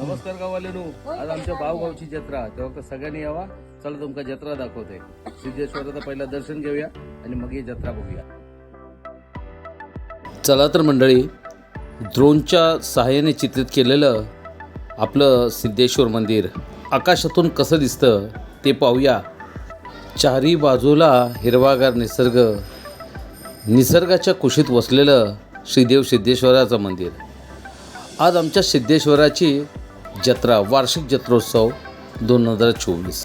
नमस्कार गावालेनू आज आमच्या भावगावची जत्रा. तेव्हा का सगळ्यांनी यावा? चला तुमका जत्रा दाखवते. सिद्धेश्वराचं पहिला दर्शन घेऊया आणि मग ही जत्रा बघूया. चला तर मंडळी ड्रोनच्या सहाय्याने चित्रित केलेलं आपलं सिद्धेश्वर मंदिर आकाशातून कसं दिसतं ते पाहूया. चारी बाजूला हिरवागार निसर्ग निसर्गाच्या कुशीत वसलेलं श्रीदेव सिद्धेश्वराचं मंदिर. आज आमच्या सिद्धेश्वराची जत्रा वार्षिक जत्रोत्सव दोन हजार चोवीस.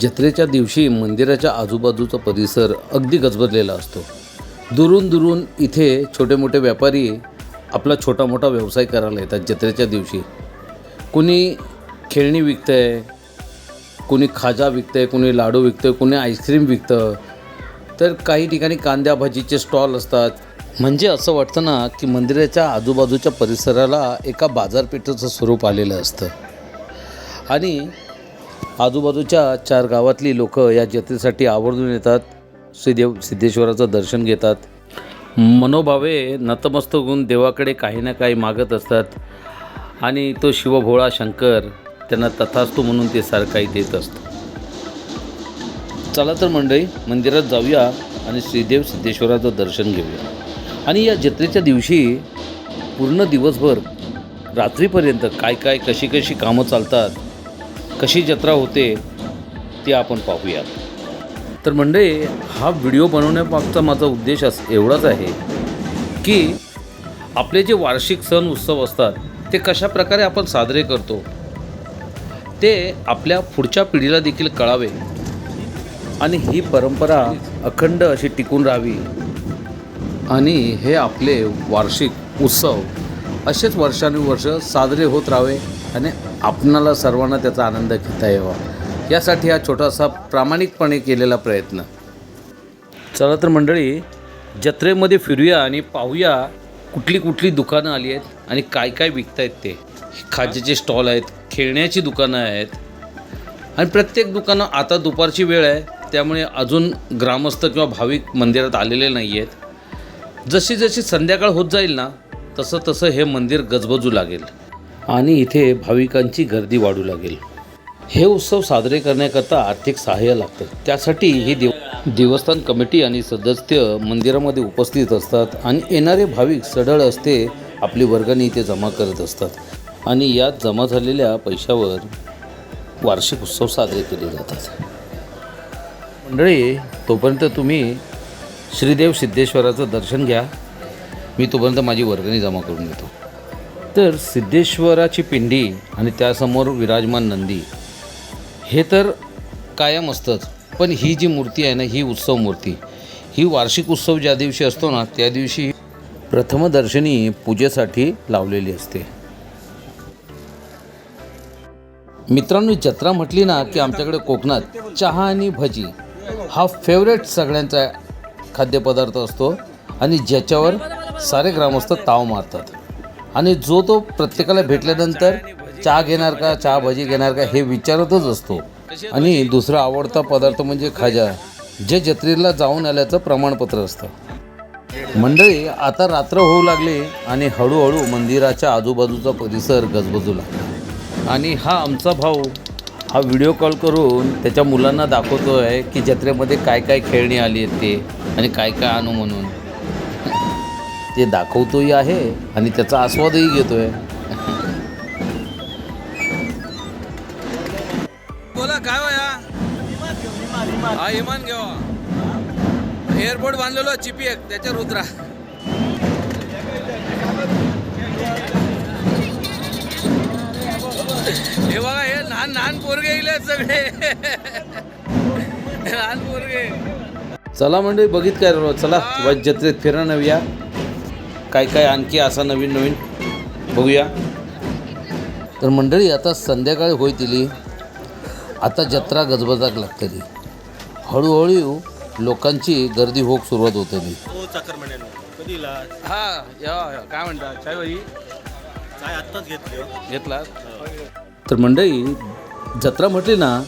जत्रेच्या दिवशी मंदिराच्या आजूबाजूचा परिसर अगदी गजबजलेला असतो. दुरून दुरून इथे छोटे मोठे व्यापारी आपला छोटा मोठा व्यवसाय करायला येतात जत्रेच्या दिवशी. कुणी खेळणी विकतंय कुणी खाजा विकतंय कुणी लाडू विकतंय कुणी आईस्क्रीम विकतं. तर काही ठिकाणी कांद्या भाजीचे स्टॉल असतात म्हणजे असं वाटतं ना की मंदिराच्या आजूबाजूच्या परिसराला एका बाजारपेठेचं स्वरूप आलेलं असतं. आणि आजूबाजूच्या चार गावातली लोक या जत्रेसाठी आवर्जून येतात श्रीदेव सिद्धेश्वराचं दर्शन घेतात. मनोभावे नतमस्तक होऊन देवाकडे काही ना काही मागत असतात. आणि तो शिवभोळा शंकर त्यांना तथास्तू म्हणून ते सारखाही देत असतं. चला तर मंडळी मंदिरात जाऊया आणि श्रीदेव सिद्धेश्वराचं दर्शन घेऊया. आणि या जत्रेच्या दिवशी पूर्ण दिवसभर रात्रीपर्यंत काय काय कशी कशी कामं चालतात कशी जत्रा होते ते आपण पाहूया तर म्हणजे हा व्हिडिओ बनवण्यामागचा माझा उद्देश अस एवढाच आहे की आपले जे वार्षिक सण उत्सव असतात ते कशा प्रकारे आपण साजरे करतो ते आपल्या पुढच्या पिढीला देखील कळावे. आणि ही परंपरा अखंड अशी टिकून राहावी. आणि हे आपले वार्षिक उत्सव असेच वर्षानुवर्ष साजरे होत राहावे आणि आपणाला सर्वांना त्याचा आनंद घेता यावा. यासाठी हा छोटासा प्रामाणिकपणे केलेला प्रयत्न. चला तर मंडळी जत्रेमध्ये फिरूया आणि पाहूया कुठली कुठली दुकानं आली आहेत आणि काय काय विकतायत ते. खाजेचे स्टॉल आहेत खेळण्याची दुकानं आहेत. आणि प्रत्येक दुकानं आता दुपारची वेळ आहे त्यामुळे अजून ग्रामस्थ किंवा भाविक मंदिरात आलेले नाही आहेत जशी जशी संध्याकाळ होत जाईल ना तसं तसं हे मंदिर गजबजू लागेल. आणि इथे भाविकांची गर्दी वाढू लागेल. हे उत्सव साजरे करण्याकरता आर्थिक सहाय्य लागतं. त्यासाठी ही देव देवस्थान कमिटी आणि सदस्य मंदिरामध्ये उपस्थित असतात आणि येणारे भाविक सढळ असते आपली वर्गणी इथे जमा करत असतात. आणि यात जमा झालेल्या पैशावर वार्षिक उत्सव साजरे केले जातात. मंडळी तोपर्यंत तुम्ही श्रीदेव सिद्धेश्वराचं दर्शन घ्या. मी तोपर्यंत माझी वर्गणी जमा करून घेतो. तर सिद्धेश्वराची पिंडी आणि त्यासमोर विराजमान नंदी हे तर कायम असतंच. पण ही जी मूर्ती आहे ना ही उत्सव मूर्ती ही वार्षिक उत्सव ज्या दिवशी असतो ना त्या दिवशी प्रथमदर्शनी पूजेसाठी लावलेली असते. मित्रांनो जत्रा म्हटली ना की आमच्याकडे कोकणात चहा आणि भजी हा फेवरेट सगळ्यांचा खाद्यपदार्थ असतो आणि ज्याच्यावर सारे ग्रामस्थ ताव मारतात. आणि जो तो प्रत्येकाला भेटल्यानंतर चहा घेणार का चहा भजी घेणार का हे विचारतच असतो. आणि दुसरा आवडता पदार्थ म्हणजे खाजा जे जत्रेला जाऊन आल्याचं प्रमाणपत्र असतं. मंडळी आता रात्र होऊ लागली आणि हळूहळू मंदिराच्या आजूबाजूचा परिसर गजबजू लागला. आणि हा आमचा भाऊ हा व्हिडिओ कॉल करून त्याच्या मुलांना दाखवतो आहे की जत्रेमध्ये काय काय खेळणी आली आहेत ते आणि काय काय आणू म्हणून. ते दाखवतोही आहे आणि त्याचा आस्वादही घेतोय. बोला काय हो हा इमान घेवा एअरपोर्ट बांधलेलो चिपी एक त्याच्यावर उतरा हे बघा हे लहान लहान पोरगे येईल सगळे. लहान पोरगे. चला म्हणजे बघित काय राव चला वाईट जत्रेत फिरा नव्या काय काय आणखी असा नवीन नवीन बघूया. तर मंडळी आता संध्याकाळी होईतली आता जत्रा गजबजाक लागतली. हळूहळू लोकांची गर्दी होक सुरुवात होतली. हो हा या काय म्हणता? चाय भाई काय आत्ताच घेतले हो. घेतला तर मंडळी जत्रा म्हटली ना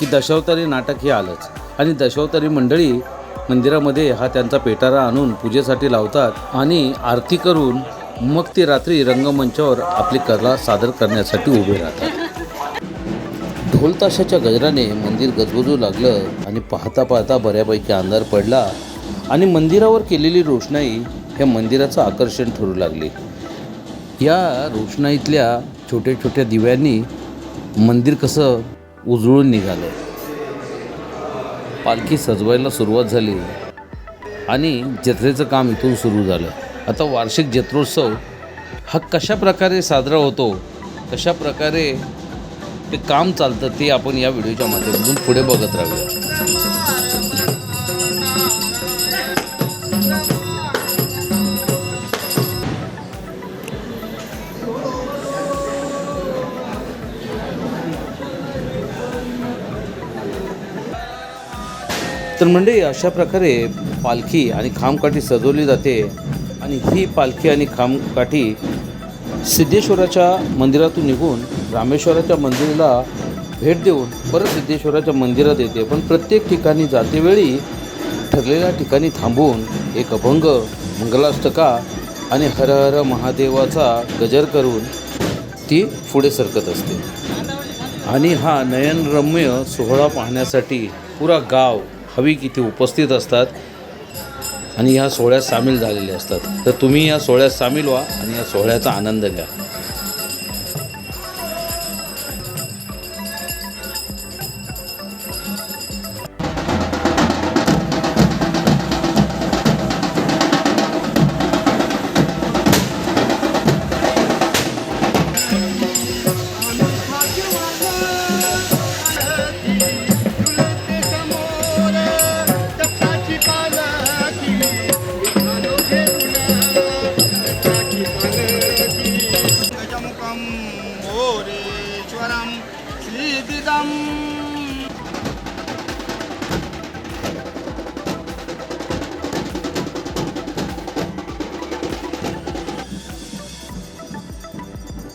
की दशावतारी नाटक हे आलंच. आणि दशावतारी मंडळी मंदिरामध्ये हा त्यांचा पेटारा आणून पूजेसाठी लावतात आणि आरती करून मग ते रात्री रंगमंचावर आपली कला सादर करण्यासाठी उभे राहतात. ढोलताशाच्या गजराने मंदिर गजबजू लागलं आणि पाहता पाहता बऱ्यापैकी अंधार पडला आणि मंदिरावर केलेली रोषणाई ह्या मंदिराचं आकर्षण ठरू लागली. या रोषणाईतल्या छोट्या छोट्या दिव्यांनी मंदिर कसं उजळून निघालं? पालखी सजवायला सुरुवात झाली आणि जत्रेचं काम इथून सुरू झालं. आता वार्षिक जत्रोत्सव हा कशा प्रकारे साजरा होतो कशा प्रकारे ते काम चालतं ते आपण या व्हिडिओच्या माध्यमातून पुढे बघत राहूया. तर म्हणजे अशा प्रकारे पालखी आणि खामकाठी सजवली जाते आणि ही पालखी आणि खामकाठी सिद्धेश्वराच्या मंदिरातून निघून रामेश्वराच्या मंदिराला भेट देऊन परत सिद्धेश्वराच्या मंदिरात येते. पण प्रत्येक ठिकाणी जातेवेळी ठरलेल्या ठिकाणी थांबून एक अभंग मंगलाष्टका आणि हर हर महादेवाचा गजर करून ती पुढे सरकत असते. आणि हा नयनरम्य सोहळा पाहण्यासाठी पुरा गाव हवी इथे उपस्थित असतात आणि ह्या सोहळ्यात सामील झालेले असतात. तर तुम्ही या सोहळ्यात सामील व्हा आणि या सोहळ्याचा आनंद घ्या.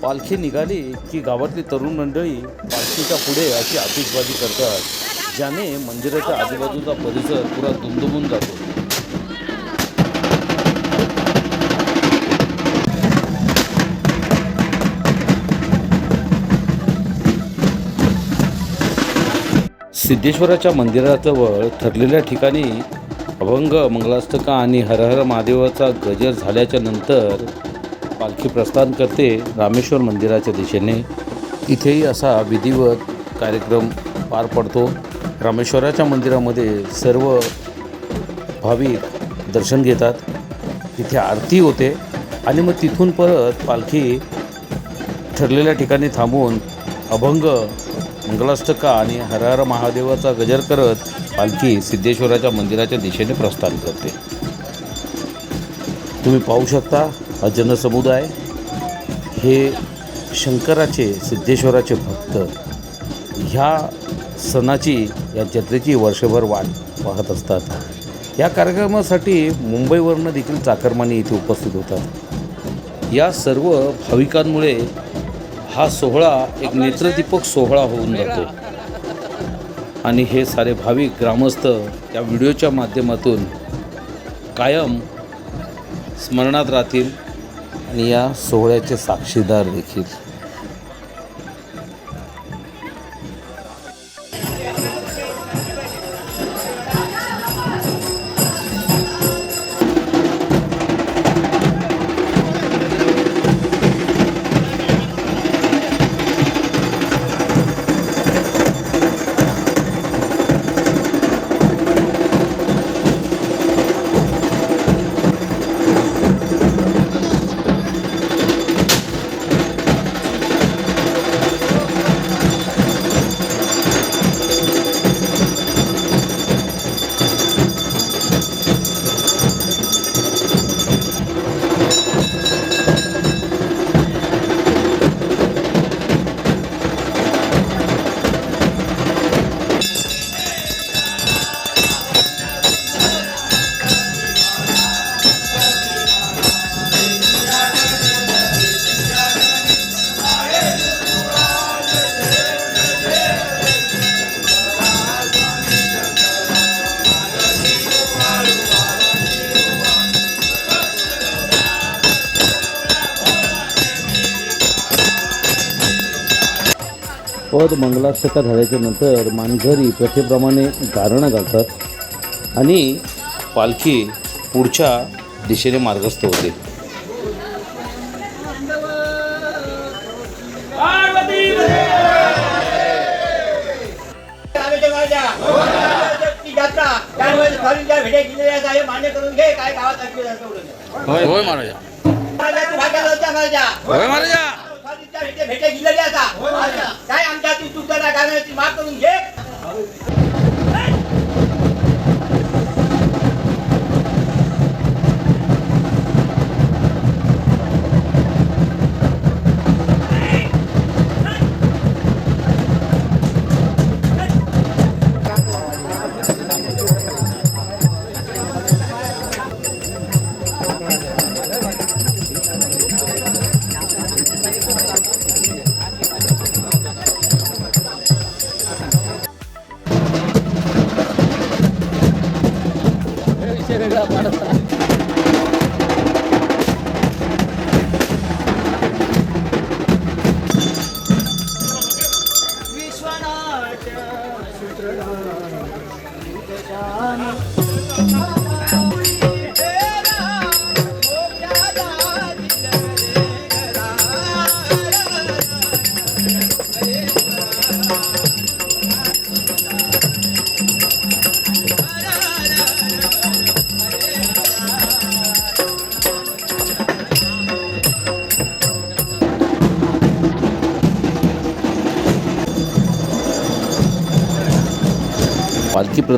पालखी निघाली की गावातली तरुण मंडळी पालखीच्या पुढे अशी आतिषबाजी करतात ज्याने मंदिराच्या आजूबाजूचा परिसर पुरा दुमदुमून जातो. सिद्धेश्वराच्या मंदिराजवळ ठरलेल्या ठिकाणी अभंग मंगलाष्टका आणि हर हर महादेवाचा गजर झाल्याच्यानंतर पालखी प्रस्थान करते रामेश्वर मंदिराच्या दिशेने. इथेही असा विधिवत कार्यक्रम पार पडतो. रामेश्वराच्या मंदिरामध्ये सर्व भाविक दर्शन घेतात. तिथे आरती होते आणि मग तिथून परत पालखी ठरलेल्या ठिकाणी थांबून अभंग मंगलाष्टका आणि हरहर महादेवाचा गजर करत पालखी सिद्धेश्वराच्या मंदिराच्या दिशेने प्रस्थान करते. तुम्ही पाहू शकता जनसमुदाय हे शंकराचे सिद्धेश्वराचे भक्त ह्या सणाची या जत्रेची वर्षभर वाट पाहत असतात. या कार्यक्रमासाठी मुंबईवरनं देखील चाकरमानी इथे उपस्थित होतात. या सर्व भाविकांमुळे हा सोहळा एक नेत्रदीपक सोहळा होऊन जातो. आणि हे सारे भाविक ग्रामस्थ या व्हिडिओच्या माध्यमातून कायम स्मरणात राहतील. आणि या सोहळ्याचे साक्षीदार देखील. पद मंगलाष्टका झाल्याच्यानंतर मानघरी प्रथेप्रमाणे गारणं घालतात आणि पालखी पुढच्या दिशेने मार्गस्थ होते. होय महाराजा. होय महाराजा. भेटे गेलेल्या आता. काय आमच्या ती चुकताना गाण्याची माफ करून घे.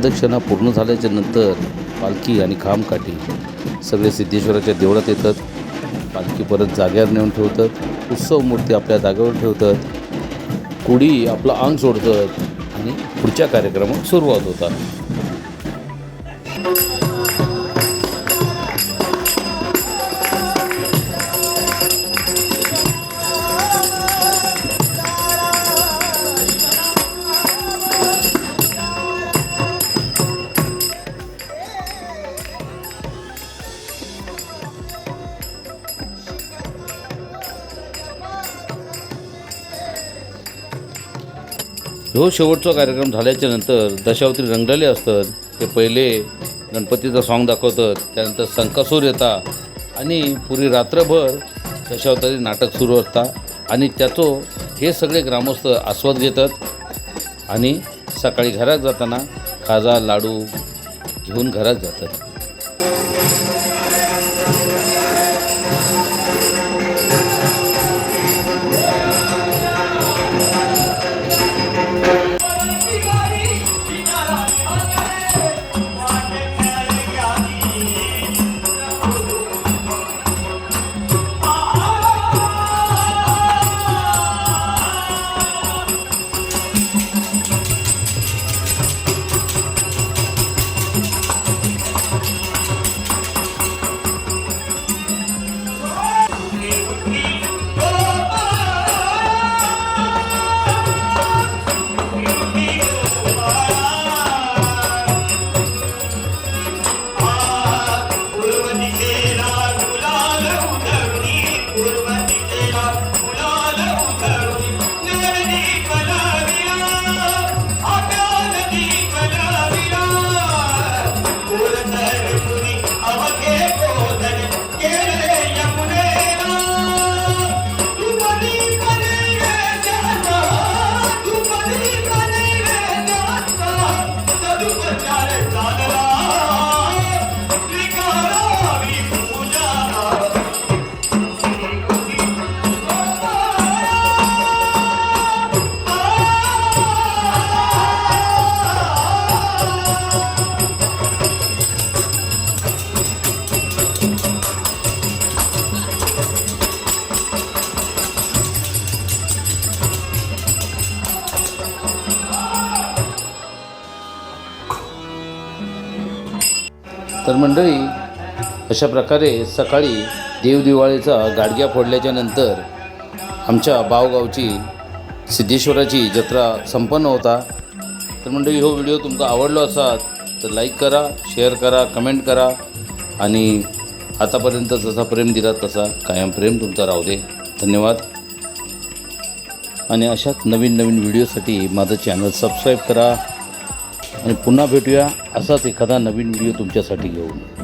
प्रदक्षिणा पूर्ण झाल्याच्यानंतर पालखी आणि खामकाठी सगळे सिद्धेश्वराच्या देवळात येतात. पालखी परत जाग्यावर नेऊन ठेवतात. उत्सव मूर्ती आपल्या जागेवर ठेवतात. कुडी आपलं अंग सोडतात आणि पुढच्या कार्यक्रमात सुरुवात होतात. ह्यो शेवटचा कार्यक्रम झाल्याच्यानंतर दशावती रंगलेले असतात ते पहिले गणपतीचं सॉन्ग दाखवतात त्यानंतर संकासूर येतात आणि पुरी रात्रभर दशावतारी नाटक सुरू असतात आणि त्याचो हे सगळे ग्रामस्थ आस्वाद घेतात आणि सकाळी घरात जाताना खाजा लाडू घेऊन घरात जातात. मंडळी अशा प्रकारे सकाळी देवदिवाळीचा गाडग्या फोडल्याच्या नंतर आमच्या बावगावची सिद्धेश्वराची जत्रा संपन्न होता. तर मंडळी हो व्हिडिओ तुमका आवडलो असा तर लाईक करा शेअर करा कमेंट करा आणि आतापर्यंत जसा प्रेम दिला तसा कायम प्रेम तुमचा राहू दे. धन्यवाद. आणि अशाच नवीन नवीन व्हिडिओसाठी माझं चॅनल सबस्क्राईब करा. आणि पुन्हा भेटूया असाच एखादा नवीन व्हिडिओ तुमच्यासाठी घेऊन.